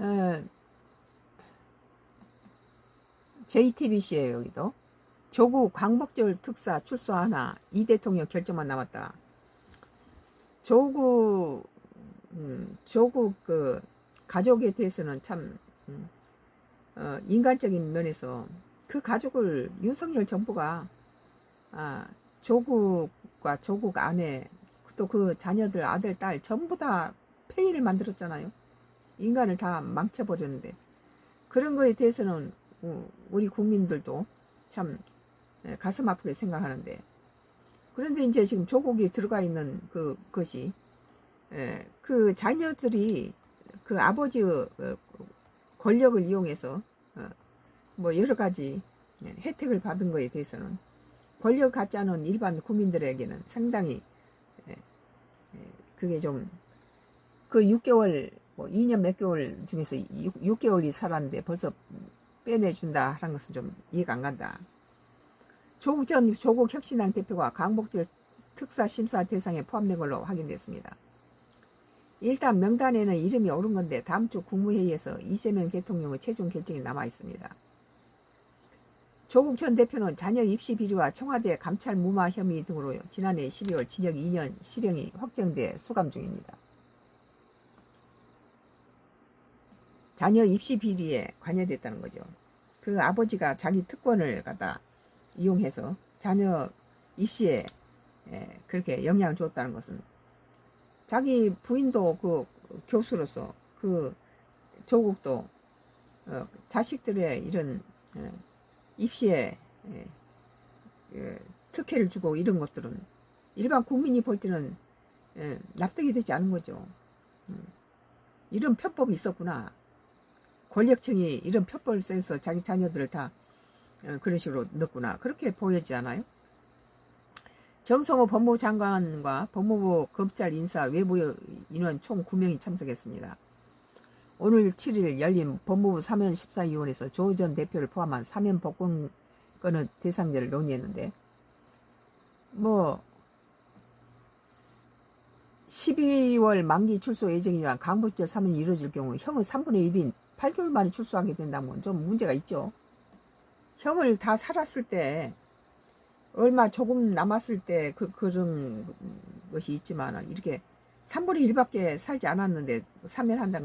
어, JTBC에 여기도 조국 광복절 특사 출소 하나 이 대통령 결정만 남았다. 조국 음, 조국 그 가족에 대해서는 참 음, 어, 인간적인 면에서 그 가족을 윤석열 정부가 아, 조국과 조국 아내 또 그 자녀들 아들 딸 전부 다 폐위를 만들었잖아요. 인간을 다 망쳐버렸는데. 그런 거에 대해서는 어, 우리 국민들도 참 예, 가슴 아프게 생각하는데. 그런데 이제 지금 조국이 들어가 있는 그 것이 예, 그 자녀들이 그 아버지의 어, 권력을 이용해서 어, 뭐 여러 가지 예, 혜택을 받은 거에 대해서는 권력 않은 일반 국민들에게는 상당히 예, 예, 그게 좀 그 6개월 뭐 2년 몇 개월 중에서 6, 개월이 살았는데 벌써 빼내준다 하는 것은 좀 이해가 안 간다. 조국 전 조국 혁신당 대표가 강복절 특사 심사 대상에 포함된 걸로 확인됐습니다. 일단 명단에는 이름이 오른 건데 다음 주 국무회의에서 이재명 대통령의 최종 결정이 남아 있습니다. 조국 전 대표는 자녀 입시 비리와 청와대 감찰 무마 혐의 등으로 지난해 12월 징역 2년 실형이 확정돼 수감 중입니다. 자녀 입시 비리에 관여됐다는 거죠. 그 아버지가 자기 특권을 갖다 이용해서 자녀 입시에 예, 그렇게 영향을 줬다는 것은 자기 부인도 그 교수로서 그 조국도 어, 자식들의 이런 예, 입시에 예, 예, 특혜를 주고 이런 것들은 일반 국민이 볼 때는 예, 납득이 되지 않은 거죠. 음, 이런 편법이 있었구나. 권력층이 이런 편법을 써서 자기 자녀들을 다 어, 그런 식으로 넣구나. 그렇게 보여지지 않아요? 정성호 법무부 장관과 법무부 검찰 인사 외부 인원 총 9명이 참석했습니다. 오늘 7일 열린 법무부 사면 14위원회에서 조 전 대표를 포함한 사면 복권 건의 대상자를 논의했는데 뭐 12월 만기 출소 예정이지만 강복절 사면이 이루어질 경우 형은 3분의 1인 8개월 만에 출소하게 된다면 좀 문제가 있죠. 형을 다 살았을 때 얼마 조금 남았을 때 그 그런 것이 있지만 이렇게 3분의 1밖에 살지 않았는데 사면한다는